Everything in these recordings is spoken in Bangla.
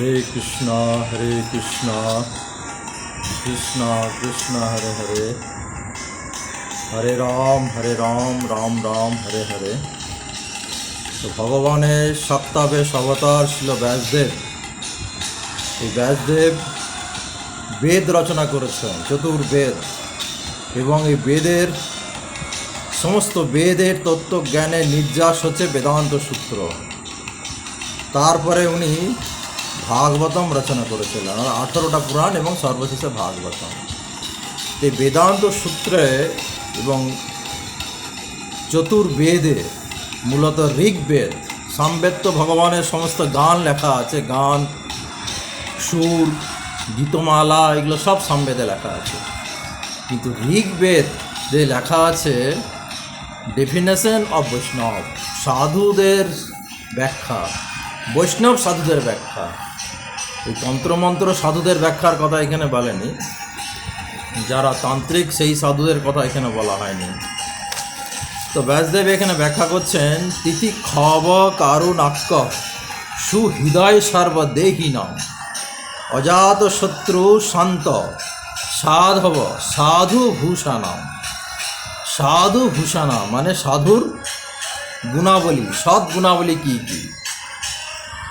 হরে কৃষ্ণ হরে কৃষ্ণ। কৃষ্ণ কৃষ্ণ, হরে হরে। হরে রাম হরে রাম রাম রাম, হরে হরে। তো ভগবানের সপ্তাবেশ অবতার ছিল ব্যাসদেব। এই ব্যাসদেব বেদ রচনা করেছেন, চতুর্বেদ। এবং এই বেদের সমস্ত বেদের তত্ত্বজ্ঞানের নির্যাস হচ্ছে বেদান্ত সূত্র। তারপরে উনি ভাগবতম রচনা করেছিলেন। আর আঠারোটা পুরাণ এবং সর্বশেষে ভাগবতম। এই বেদান্ত সূত্রে এবং চতুর্বেদে মূলত ঋগ্বেদ সামবেদ তো ভগবানের সমস্ত গান লেখা আছে। গান, সুর, গীতমালা এগুলো সব সামবেদে লেখা আছে। কিন্তু ঋগ্বেদ যে লেখা আছে ডেফিনেশন অফ বৈষ্ণব সাধুদের ব্যাখ্যা, বৈষ্ণব সাধুদের ব্যাখ্যা। এই তন্ত্রমন্ত্র সাধুদের ব্যাখ্যার কথা এখানে বলেনি। যারা তান্ত্রিক, সেই সাধুদের কথা এখানে বলা হয়নি। তো ব্যাসদেব এখানে ব্যাখ্যা করছেন, তিথি খব কারুণাক্য সুহৃদয় সর্বদেহী নাম অজাত শত্রু শান্ত, সাধব সাধু ভূষণাম। সাধু ভূষণা মানে সাধুর গুণাবলী, সৎ গুণাবলী কী কী?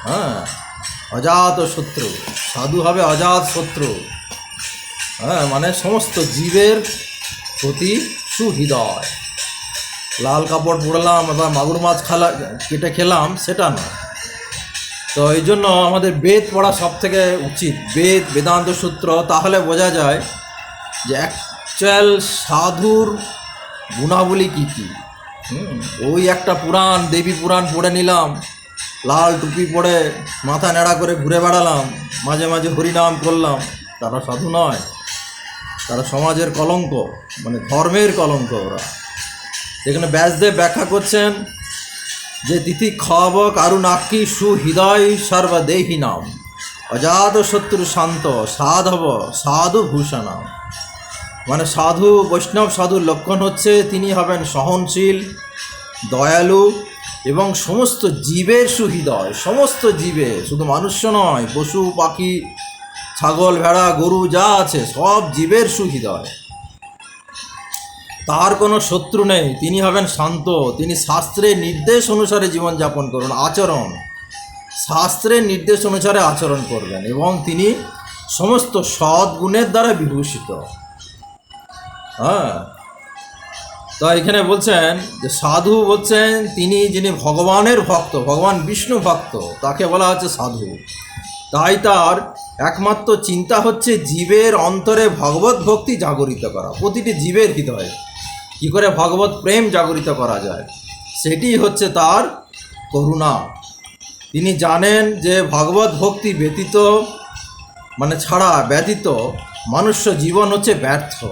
হ্যাঁ অজাত শত্রু। সাধু হবে অজাত শত্রু। হ্যাঁ মানে সমস্ত জীবের প্রতি সুহৃদয়। লাল কাপড় পরলাম, বা মাগুর মাছ খালা, কেটে খেলাম, সেটা না তো এই জন্য আমাদের বেদ পড়া সব থেকে উচিত। বেদ, বেদান্ত সূত্র, তাহলে বোঝা যায় যে অ্যাকচুয়াল সাধুর গুণাবলী কী কী। ওই একটা পুরাণ, দেবী পুরাণ পড়ে নিলাম। লাল টুপি পরে মাথা নেড়া করে ঘুরে বেড়ালাম, মাঝে মাঝে হরিনাম করলাম। তারা সাধু নয়, তারা সমাজের কলঙ্ক মানে ধর্মের কলঙ্ক ওরা। এখানে ব্যাসদেব ব্যাখ্যা করছেন যে তিথি খব কারু কারুণাক্ষী সুহৃদয় সর্বদেহী নাম। অজাত শত্রু শান্ত, সাধব সাধু ভূষণাম মানে সাধু, বৈষ্ণব সাধুর লক্ষণ হচ্ছে তিনি হবেন সহনশীল, দয়ালু এবং সমস্ত জীবের সুহৃদয়, সমস্ত জীবে, শুধু মানুষ্য নয়, পশু, পাখি, ছাগল, ভেড়া, গরু, যা আছে, সব জীবের সুহৃদয়। তার কোনো শত্রু নেই, তিনি হবেন শান্ত, তিনি শাস্ত্রের নির্দেশ অনুসারে জীবনযাপন করুন, আচরণ। শাস্ত্রের নির্দেশ অনুসারে আচরণ করবেন এবং তিনি সমস্ত সৎ গুণের দ্বারা বিভূষিত। হ্যাঁ? তো এখানে বলছেন যে সাধু বলছেন, তিনি যিনি ভগবানের ভক্ত, ভগবান বিষ্ণু ভক্ত, তাকে বলা হচ্ছে সাধু। তাই তার একমাত্র চিন্তা হচ্ছে জীবের অন্তরে ভগবত ভক্তি জাগরিত করা, প্রতিটি জীবের হৃদয়ে। কী করে ভগবত প্রেম জাগরিত করা যায়? সেটি হচ্ছে তার করুণা। তিনি জানেন যে ভগবত ভক্তি ব্যতীত মানে ছাড়া ব্যতীত, মনুষ্য জীবন হচ্ছে ব্যর্থ।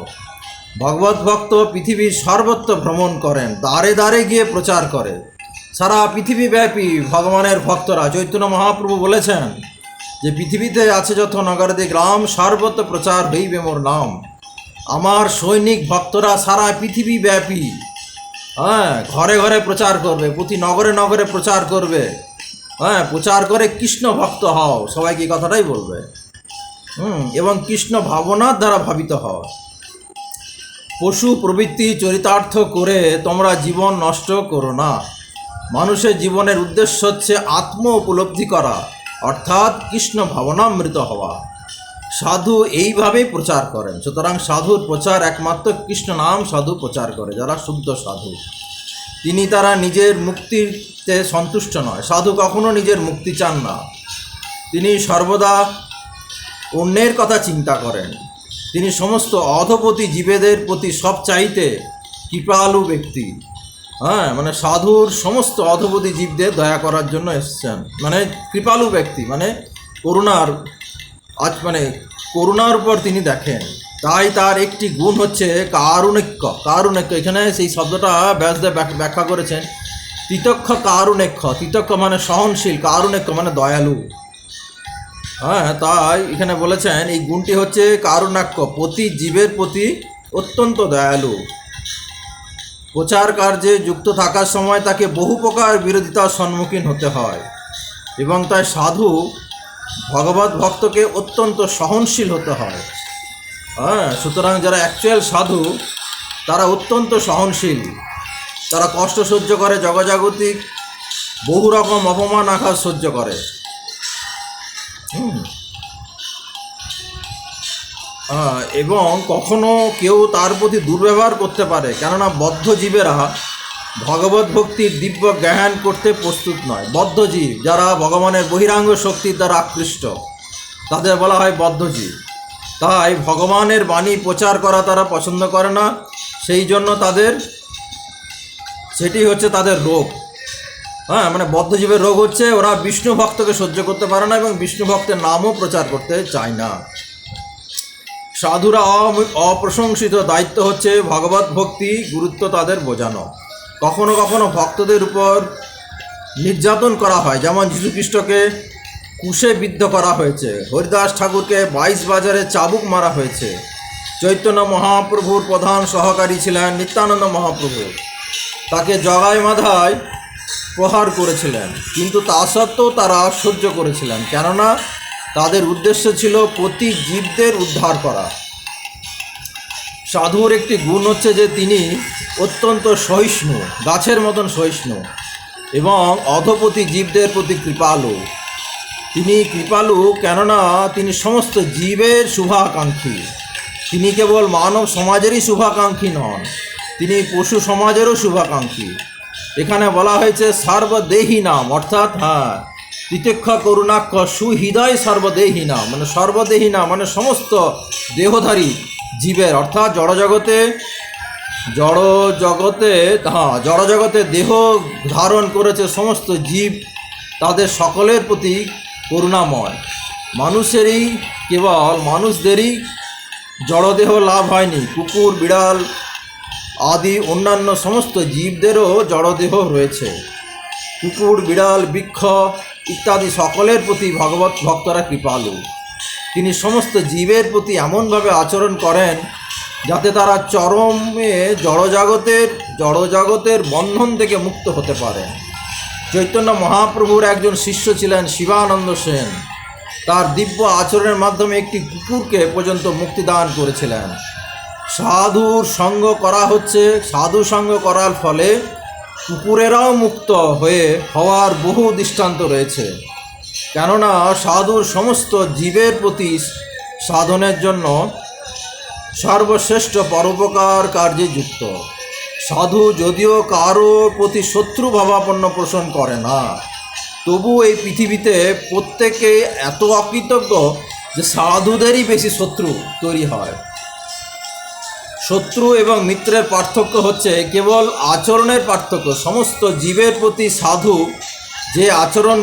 ভগবত ভক্ত পৃথিবীর সর্বত্র ভ্রমণ করেন, দ্বারে দ্বারে গিয়ে প্রচার করে। সারা পৃথিবীব্যাপী ভগবানের ভক্তরা, চৈতন্য মহাপ্রভু বলেছেন যে, পৃথিবীতে আছে যত নগরদে গ্রাম, সর্বত্র প্রচার হইবে মোর নাম। আমার সৈনিক ভক্তরা সারা পৃথিবীব্যাপী হ্যাঁ ঘরে ঘরে প্রচার করবে, প্রতি নগরে নগরে প্রচার করবে। হ্যাঁ প্রচার করে কৃষ্ণ ভক্ত হও। সবাইকে কথাটাই বলবে? হুম, এবং কৃষ্ণ ভাবনার দ্বারা ভাবিত হও। পশু প্রবৃত্তি চরিতার্থ করে তোমরা জীবন নষ্ট করো না। মানুষের জীবনের উদ্দেশ্য হচ্ছে আত্ম উপলব্ধি করা, অর্থাৎ কৃষ্ণ ভাবনামৃত হওয়া। সাধু এইভাবেই প্রচার করেন। সুতরাং সাধুর প্রচার একমাত্র কৃষ্ণ নাম সাধু প্রচার করে, যারা শুদ্ধ সাধু। তিনি তারা নিজের মুক্তিতে সন্তুষ্ট নয়। সাধু কখনো নিজের মুক্তি চান না। তিনি সর্বদা অন্যের কথা চিন্তা করেন। তিনি সমস্ত অধপতি জীবেদের প্রতি সব চাইতে কৃপালু ব্যক্তি। হ্যাঁ মানে সাধুর সমস্ত অধপতি জীবদের দয়া করার জন্য এসছেন। মানে কৃপালু ব্যক্তি মানে করুণার আজ মানে করুণার উপর তিনি দেখেন। তাই তার একটি গুণ হচ্ছে কারুণিক্য। কারুণিক্য, এখানে সেই শব্দটা ব্যাসদেব ব্যাখ- ব্যাখ্যা করেছেন। তিতক্ষ কারুণেক্ষ। তিতক্ষ মানে সহনশীল, কারুণেক্ষ মানে দয়ালু। হ্যাঁ তাই এখানে বলেছেন, এই গুণটি হচ্ছে কারুণাক্য প্রতি জীবের প্রতি অত্যন্ত দয়ালু। প্রচার কার্যে যুক্ত থাকার সময় তাকে বহু প্রকার বিরোধিতার সম্মুখীন হতে হয় এবং তাই সাধু ভগবত ভক্তকে অত্যন্ত সহনশীল হতে হয়। হ্যাঁ সুতরাং যারা অ্যাকচুয়াল সাধু, তারা অত্যন্ত সহনশীল। তারা কষ্ট সহ্য করে, জগজাগতিক বহু রকম অপমান, আঘাত সহ্য করে। এবং কখনো কেউ তার প্রতি দুর্ব্যবহার করতে পারে, কেননা বদ্ধ জীবেরা ভগবত ভক্তির দিব্য জ্ঞান করতে প্রস্তুত নয়। বদ্ধজীব যারা ভগবানের বহিরাঙ্গ শক্তির দ্বারা আকৃষ্ট, তাদের বলা হয় বদ্ধজীব। তাই ভগবানের বাণী প্রচার করা তারা পছন্দ করে না, সেই জন্য তাদের সেটি হচ্ছে তাদের রোগ। হ্যাঁ মানে বদ্ধজীবের রোগ হচ্ছে, ওরা বিষ্ণু ভক্তকে সহ্য করতে পারে না এবং বিষ্ণু ভক্তের নামও প্রচার করতে চায় না। সাধুরা অপ্রশংসিত দায়িত্ব হচ্ছে ভগবত ভক্তি গুরুত্ব তাদের বোঝানো। কখনো কখনো ভক্তদের উপর নির্যাতন করা হয়। যেমন যীশুখ্রিস্টকে কুশে বিদ্ধ করা হয়েছে। হরিদাস ঠাকুরকে বাইশ বাজারে চাবুক মারা হয়েছে। চৈতন্য মহাপ্রভুর প্রধান সহকারী ছিলেন নিত্যানন্দ মহাপ্রভু। তাকে জগায় মাধায় প্রহার করেছিলেন। কিন্তু তা সত্ত্বেও তারা সহ্য করেছিলেন। কেননা তাদের উদ্দেশ্য ছিল প্রতি জীবদের উদ্ধার করা। সাধুর একটি গুণ হচ্ছে যে তিনি অত্যন্ত সহিষ্ণু, গাছের মতন সহিষ্ণু এবং অধপতি জীবদের প্রতি কৃপালু। তিনি কৃপালু কেননা তিনি সমস্ত জীবের শুভাকাঙ্ক্ষী। তিনি কেবল মানব সমাজেরই শুভাকাঙ্ক্ষী নন, তিনি পশু সমাজেরও শুভাকাঙ্ক্ষী। এখানে বলা হয়েছে সর্বদেহী নাম, অর্থাৎ হ্যাঁ তিতেক্ষ করুণাক্ষ সুহৃদয় সর্বদেহী নাম। মানে সর্বদেহী নাম মানে সমস্ত দেহধারী জীবের। অর্থাৎ জড়জগতে জড় জগতে হ্যাঁ জড়জগতে দেহ ধারণ করেছে সমস্ত জীব, তাদের সকলের প্রতি করুণাময়। মানুষেরই কেবল, মানুষদেরই জড়দেহ লাভ হয়নি। কুকুর, বিড়াল আদি অন্যান্য সমস্ত জীবদেরও জড়দেহ রয়েছে। কুকুর, বিড়াল, বৃক্ষ ইত্যাদি সকলের প্রতি ভগবত ভক্তরা কৃপালু। তিনি সমস্ত জীবের প্রতি এমনভাবে আচরণ করেন যাতে তারা চরমে জড়জগতের জড়জগতের বন্ধন থেকে মুক্ত হতে পারে। চৈতন্য মহাপ্রভুর একজন শিষ্য ছিলেন শিবানন্দ সেন। তার দিব্য আচরণের মাধ্যমে একটি কুকুরকে পর্যন্ত মুক্তিদান করেছিলেন। সাধুর সঙ্গ করা হচ্ছে সাধু সঙ্গ করার ফলে কুকুরেরাও মুক্ত হয়ে হওয়ার বহু দৃষ্টান্ত রয়েছে। কেননা সাধুর সমস্ত জীবের প্রতি সাধনের জন্য সর্বশ্রেষ্ঠ পরোপকার কার্যে যুক্ত। সাধু যদিও কারও প্রতি শত্রু ভাবাপন্ন পোষণ করে না, তবু এই পৃথিবীতে প্রত্যেকে এত অকৃতজ্ঞ যে সাধুদেরই বেশি শত্রু তৈরি হয়। শত্রু এবং মিত্রের পার্থক্য হচ্ছে কেবল আচরণের পার্থক্য। সমস্ত জীবের প্রতি সাধু যে আচরণ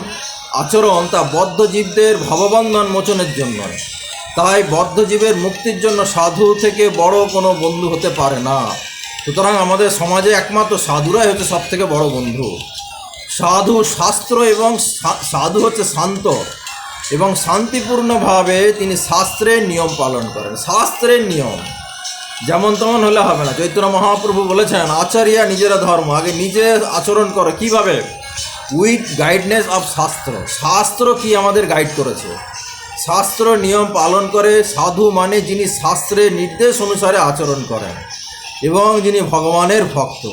আচরণ তা বদ্ধ জীবদের ভববন্ধন মোচনের জন্য তাই বদ্ধ জীবের মুক্তির জন্য সাধু থেকে বড় কোনো বন্ধু হতে পারে না। সুতরাং আমাদের সমাজে একমাত্র সাধুরাই হচ্ছে সব থেকে বড় বন্ধু। সাধু শাস্ত্র এবং সাধু হচ্ছে শান্ত এবং শান্তিপূর্ণভাবে তিনি শাস্ত্রের নিয়ম পালন করেন। শাস্ত্রের নিয়ম। যেমন তেমন হলে হবে না। চৈতন্য মহাপ্রভু বলেছেন, আচার্যা নিজেরা ধর্ম। আগে নিজে আচরণ করো। কীভাবে? উইথ গাইডনেস অফ শাস্ত্র। শাস্ত্র কি আমাদের গাইড করেছে? শাস্ত্র নিয়ম পালন করে সাধু মানে যিনি শাস্ত্রের নির্দেশ অনুসারে আচরণ করেন এবং যিনি ভগবানের ভক্ত।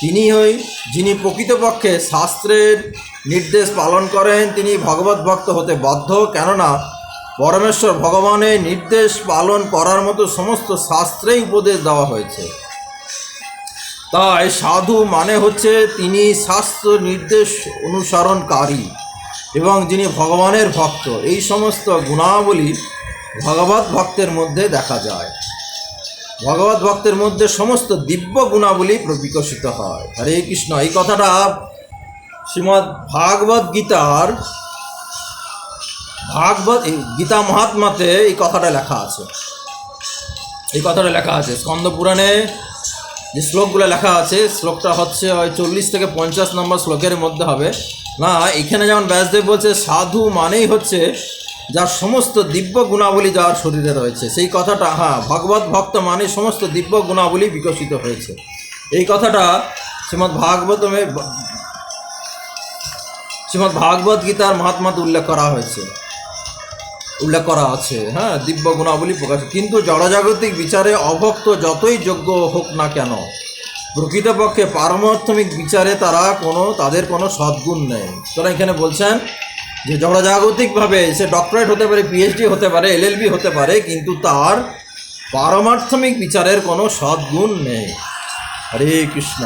তিনি হই যিনি প্রকৃতপক্ষে শাস্ত্রের নির্দেশ পালন করেন, তিনি ভগবত ভক্ত হতে বাধ্য। কেননা পরমেশ্বর ভগবানের নির্দেশ পালন করার মতো সমস্ত শাস্ত্রেই উপদেশ দেওয়া হয়েছে। তাই সাধু মানে হচ্ছে তিনি শাস্ত্র নির্দেশ অনুসরণকারী এবং যিনি ভগবানের ভক্ত। এই সমস্ত গুণাবলী ভগবত ভক্তের মধ্যে দেখা যায়। ভগবত ভক্তের মধ্যে সমস্ত দিব্য গুণাবলী প্র- বিকশিত হয়। হরে কৃষ্ণ। এই কথাটা শ্রীমদ্ ভাগবত গীতার ভাগবত গীতা মহাত্মাতে এই কথাটা লেখা আছে। এই কথাটা লেখা আছে। স্কন্দ পুরাণে যে শ্লোকগুলো লেখা আছে, শ্লোকটা হচ্ছে ওই চল্লিশ থেকে পঞ্চাশ নম্বর শ্লোকের মধ্যে হবে। না, এখানে যেমন ব্যাসদেব বলছে, সাধু মানেই হচ্ছে যার সমস্ত দিব্য গুণাবলী যার শরীরে রয়েছে। সেই কথাটা হ্যাঁ ভগবত ভক্ত মানে সমস্ত দিব্য গুণাবলী বিকশিত হয়েছে। এই কথাটা শ্রীমদ্ ভাগবতমে শ্রীমদ্ ভাগবত গীতার মহাত্মাতে উল্লেখ করা হয়েছে। উল্লেখ করা আছে। হ্যাঁ দিব্য গুণাবলী প্রকাশ। কিন্তু জড়জাগতিক বিচারে অভক্ত যতই যোগ্য হোক না কেন, প্রকৃতপক্ষে পারমার্থমিক বিচারে তারা কোনো, তাদের কোনো সদ্গুণ নেই। তারা এখানে বলছেন যে জড়জাগতিকভাবে সে ডক্টরেট হতে পারে পিএইচডি হতে পারে এলএলবি হতে পারে, কিন্তু তার পারমার্থমিক বিচারের কোনো সদ্গুণ নেই। হরে কৃষ্ণ।